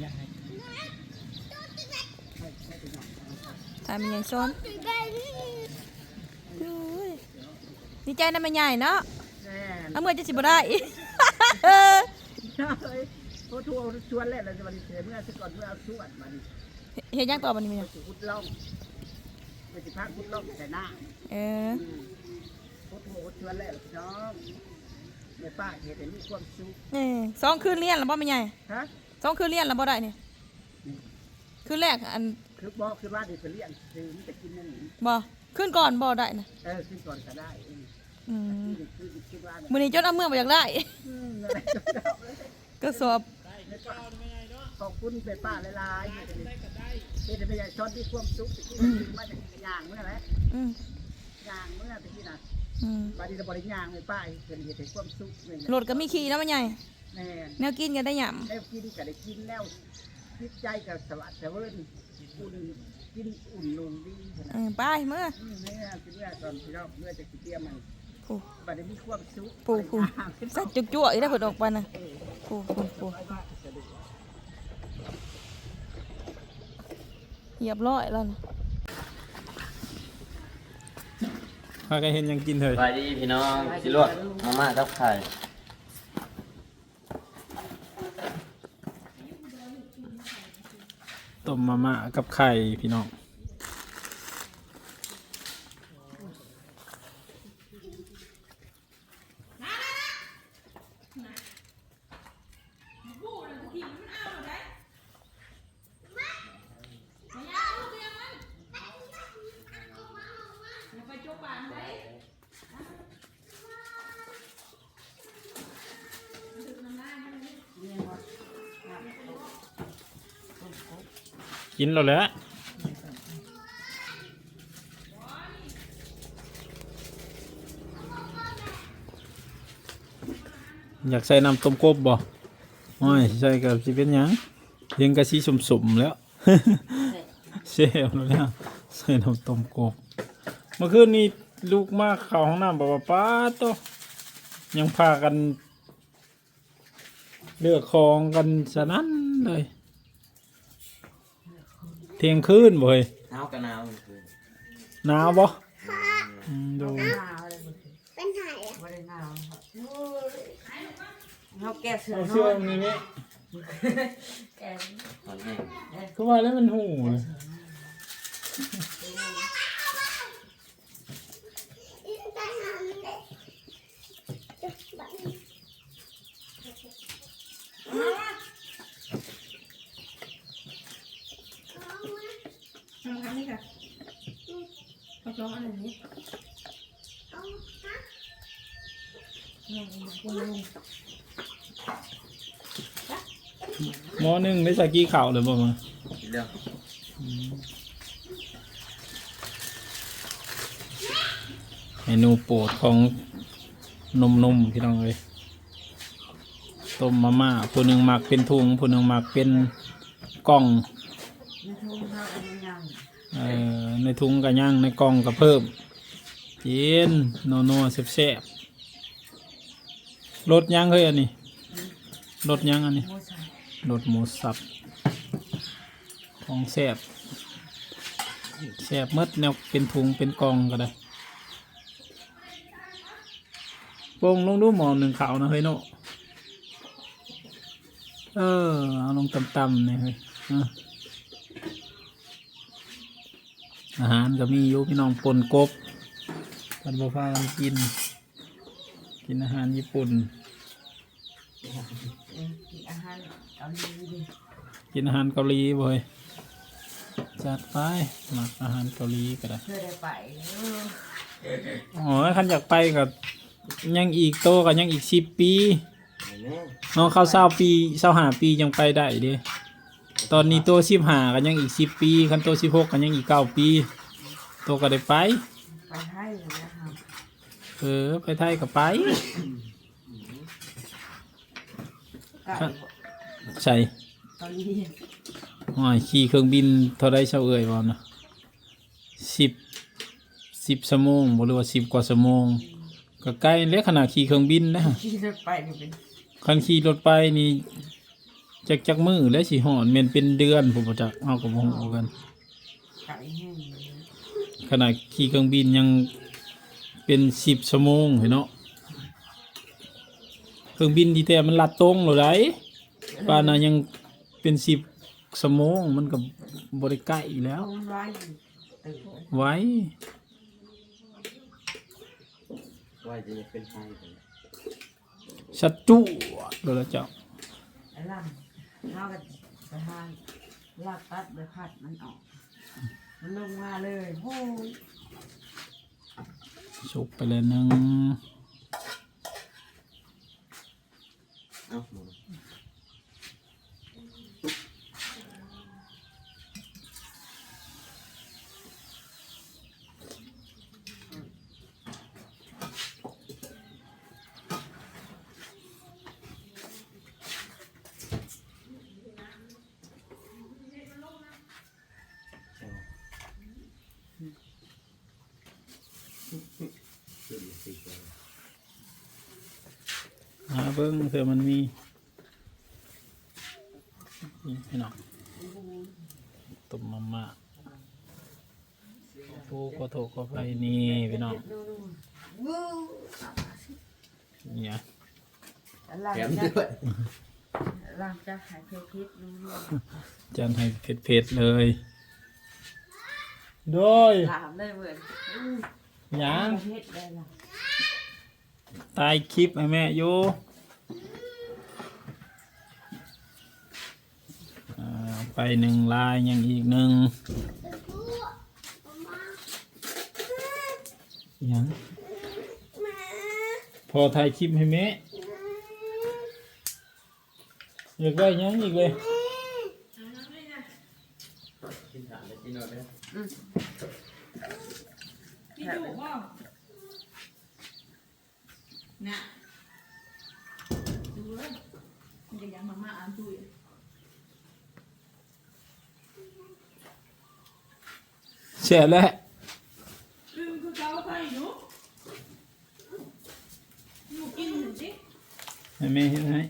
อยากให้ตายมันใหญ่ซ้อนโอ้ยดีใจนะแม่ใหญ่เนาะแน่เอาเมื่อจะสิบ่ได้ใช่โทรทัวร์ชวนเล่นเลยจะมาดิเสียเมื่อสักก่อนเมื่อเอาชวนมาดิเฮ็ดหยังต่อบัดนี้แม่ใหญ่ไปขุดล่องไปสิพักขุดล่องแต่หน้าเออโทรทัวร์ชวนเล่นน้องแม่ป้าเห็นแต่มีความสุขนี่สองคืนเรียนแล้วบ่แม่ใหญ่ฮะ สองคืนเรียนแล้วบ่ได้นี่คืนแรกอันคือบอกคือว่าเดี๋ยวไปเลี้ยงคือมันจะกินนั่นนี่บ่คืนก่อนบ่ได้นะเออขึ้นก่อนก็ได้เอออืมคือคือคิดว่าเนี่ยมื้อนี้จนเอาเมื่อบ่อยากได้ อืมอะไรก็ได้เลยก็สอบขอบคุณแม่ป้าหลายๆนี่ก็ดีนี่จะไปใหญ่ช้อนที่ความสุขที่มาจากย่างเมื่อไหร่อืมย่างเมื่อตะกี้น่ะอืมบาดนีเราบริย่างแม่ป้าเกิดเหตุให้ความสุขเนี่ยรถก็มีขี่เนาะแม่ใหญ่ แม่แนวกินก็ได้หยแล้วกินก็ได้กินแล้วจิตใจก็สวัสดิ์เสวินอุ่นกินอุ่นนุ่มดีขำนาเอดอไปเมื่อ อืมเนี่ยคือเมื่อตอนที่เราเมื่อจะกินเตี้ยมันผู้บาดนี้มีความสุขผู้ผู้สัตว์จุกจั่วอีกแล้วเพิ่นออกไปน่ะผู้ผู้ผู้เหยียบร้อยแล้วนะพากันเห็นหยังกินเถสอะวัสดีพี่น้องสิลวกมาม่ากับไข่ ต้มมาม่ากับไข่พี่น้อง กินแล้วแหละอยากใส่น้ำต้มกบบ่ไม่ใส่กับสิเป็นหยังเพียงกะสีสมๆแล้วเชฟแล้วใส่น้ำต้มกบเมื่อคืนนี้ลูกมาเข้าห้องน้ำบอกว่าป้าโตยังพากัน เลือกของกันสนั่นเลยเที่ยงคืนบ่เฮ้ยหนาวกับหนาวคือหนาวบ่อืมดูเป็นไห่อะบริหนาวเขาแก้เสือเอานเสื้ออนนี่นี่แก้ตอนแห้งก็ว่าแล้วมันหูเลยได้หามันเลยแบบนี้ ทำครั้งนี้ค่ะทดลองอันนี้เอาฮะหมอหนึ่งได้ใส่กี้ข่าวเลยบ่มากินเรื่องเมนูโปรดของนมๆพี่น้องเลยต้มมาม่าผู้หนึ่งหมักเป็นถุงผู้หนึ่งหมักเป็นกล่องในทุ่งเท่าอันนี้ยัง เออในถุงก็ย่างในกล่องก็เพิ่มกินโนโน่ๆแซ่บๆรสย่างเฮ้ยอันนี้รสย่างอันนี้รสหมูสับของแซ่บแซ่บมดแนวเป็นถุงเป็นกล่องก็ได้โป่งลงดูหมอหนึ่งขาวนะเฮ้ยโนเออเอาลงต่ำๆนี่เฮ้ย อะอาหารก็มีอยู่พี่น้องปนกบกันบ่พากันกิน กินอาหารญี่ปุ่น กินอาหารเกาหลีดิกินอาหารเกาหลีบ่อยจัดไปหมักอาหารเกาหลีก็ได้เพื่อได้ไปเอออ๋อคันอยากไปกับยังอีกโตกับยังอีกสิบปีเห็นไหมน้องเข้าเศร้าปีเศร้าหาปียังไปได้เด้ ตอนนี้โตสิบหากันยังอีกสิบปีคันโตสิบหกกันยังอีกเก้าปี โตก็ได้ไป ไปให้เลยนะครับเออ ไปไทยก็ไป ไก่ใส่เกาหลีหอยขี่เครื่องบินเท่าไรเช่าเอ่ยบอนะสิบสิบชั่วโมงบ่หรือว่าสิบกว่าชั่วโมงก็ใกล้เล็กขนาดขี่เครื่องบินนะ ขี่รถไปนี่เป็นคันขี่รถไปนี่ จักจักมือและสิหอนแม่นเป็นเดือนผมบ่จักเอากับบ่ฮู้กันไก่แห้งขณะขี่เครื่องบินยังเป็น10ชั่วโมงเห็นเนาะเครื่องบินที่แต่มันลัดตรงแล้วได้ป่านน่ะยังเป็น10ชั่วโมงมันก็บ่ได้ใกล้แล้วมันไว้ตื่นไว้ว่าจะเป็นไฟไปชัดจุโดยละเจ้าไอ้ลำ เท่ากับไปทานลาดตัดไปพัดมันออก มันลงมาเลยโอ้ยสุกไปเลยหนึง เอ้าหมด หา เบิ้งเผื่อมันมีนี่พี่น้องต้มมาม่าปูขอโทษขอไปนี่พี่น้องวู้เนี่ยลำแถมจะด้วยลำจะหายเพลคิดรู้เรื่องจานให้เผ็ดๆเลยโดยลามได้เว้ยหยังเพชรได้ละตายคลิปให้แม่อยู่อ่า ไปหนึ่งลายยังอีกหนึ่งยังพอถ่ายคลิปให้แม่อยากได้ยังอีกเลยนี่ดูว่าน่ะดูเลยมันจะยังมาม่าอ่านดูอยู่ แช่แล้วลืมคือเกาไปหนูหนูกินหนึ่งสิให้แม่เห็นให้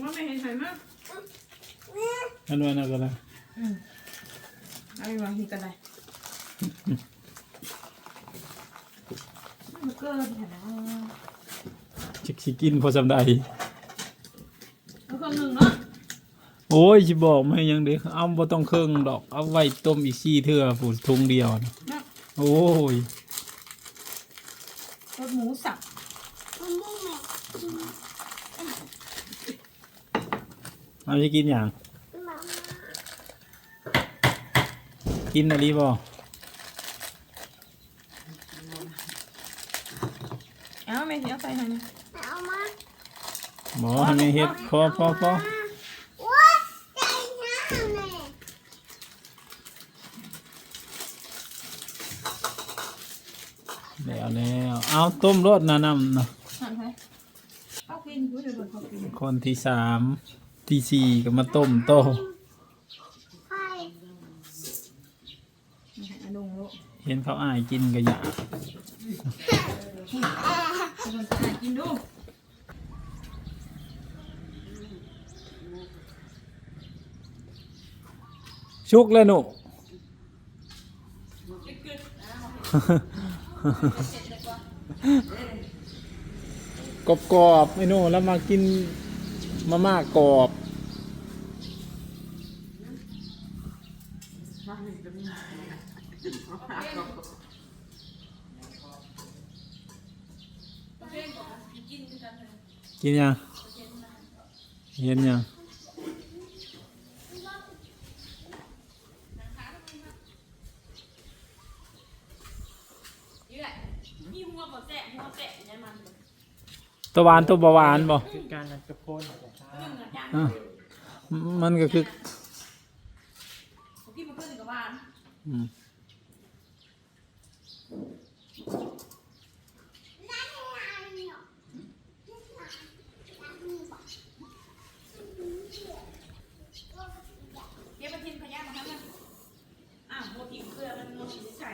ว่าไม่เห็นใครมั้งอันวันนั้นก็ได้อะไรวะนี่ก็ได้มันเกินค่ะจิกสิกินพอสำได้แล้วคนหนึ่งเนาะ โอ้ยสิบอกไม่ยังเด็กเอาบ่ต้องเครื่องดอก เอาไว้ต้มอีกสี่เทื่อผูดทุงเดียวนะเนาะโอ้ยรสหมูสับเอาจะกินอย่างกินอะไรบ่เอ้าไม่เสียใส่ให้นี่บ่ให้แม่เฮ็ดพอพอพอ แล้วแล้วเอาต้มรสนะน้ำนะหั่นไปเอากินกูจะโดนเขากินคนที่สามที่สี่ก็มาต้มโตออันดงโลเห็นเขาอ้ายกินก็อยากมันจะหากินดูชุกเลยหนู กรอบกรอบๆไอ้นูแล้วมากินมาม่ากรอบกินยังเย็นยัง มีหัวบ่แตะหัวแตะเนี่ยมัน ตัวหวานตัวบหวานบ่การนักกระโพนอะมันก็คือกินมาเพิ่มกับบ้านอืมเก็บมาทิ้งขยะมาทั้งนั้นอ้าวโมทิ้งเกลือมันโมทิ้งใส่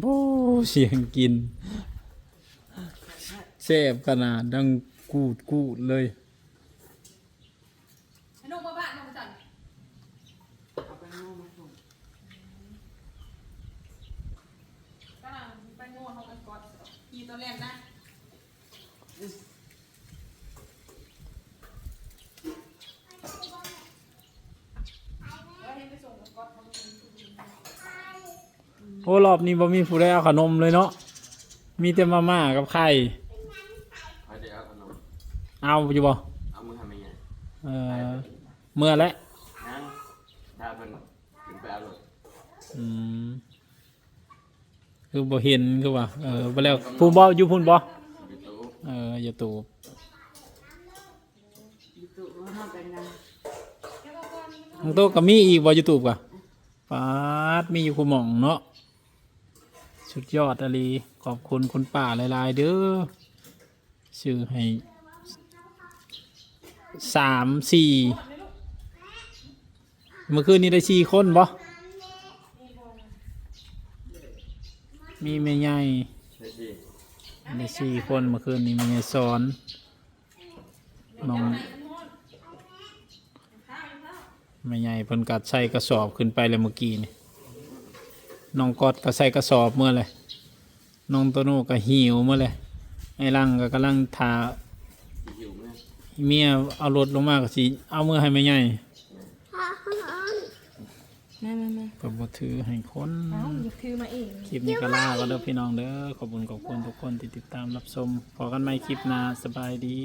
โบเสียงกินแซ่บขนาดดังกูดกูดเลย ให้นุ่มมาบ้านนุ่มจัน เอาไปโน่มาส่ง ก็ลังไปโง่เขากันก่อนทีตัวแรกนะแล้วให้ไปส่งกับก๊อตเขาเป็นผู้หญิง โอ้รอบนี้บ่มีผู้ใดเอาขนมเลยเนาะมีแต่มาม่ากับไข่เขาจะเอาขนมเอาอยู่บ่เอามือทำยังไงเออเมื่อแล้วนั่งดาเป็นถึงไปเอารถอืมคือบ่เห็นคือว่าเออบ่แล้วผู้บ่อยู่พุ่นบ่อยู่ตู้เอออย่าตูบอยู่ตุว่าห้ามไปงานทางโต๊ะก็มีอีกบ่อยู่ตูบกะปาดมีอยู่คุหม่องเนาะ สุดยอดอะลีขอบคุณคุณป้าหลาย ๆ เด้อชื่อให้สามสี่เมื่อคืนนี้ได้สี่คนบ่มีแม่ใหญ่ได้สี่คนเมื่อคืนนี้แม่ใหญ่สอนน้องแม่ใหญ่เพิ่นกัดใส่กระสอบขึ้นไปเลยเมื่อกี้นี่ น้องกอดก็ใส่กระสอบเมื่อเลยน้องโตโน่ก็หิวเมื่อเลยไอ้ลังก็กำลังทาสิหิวไหมเมียเอารถลงมาก็สิเอามือให้แม่ใหญ่มามามาก็บ่ถือให้คนเอ้าอย่าคือมาเองคลิปนี้ก็ลาก็เด้อพี่น้องเด้อขอบคุณขอบคุณทุกคนที่ติดตามรับชมพอกันใหม่คลิปหน้าสบายดี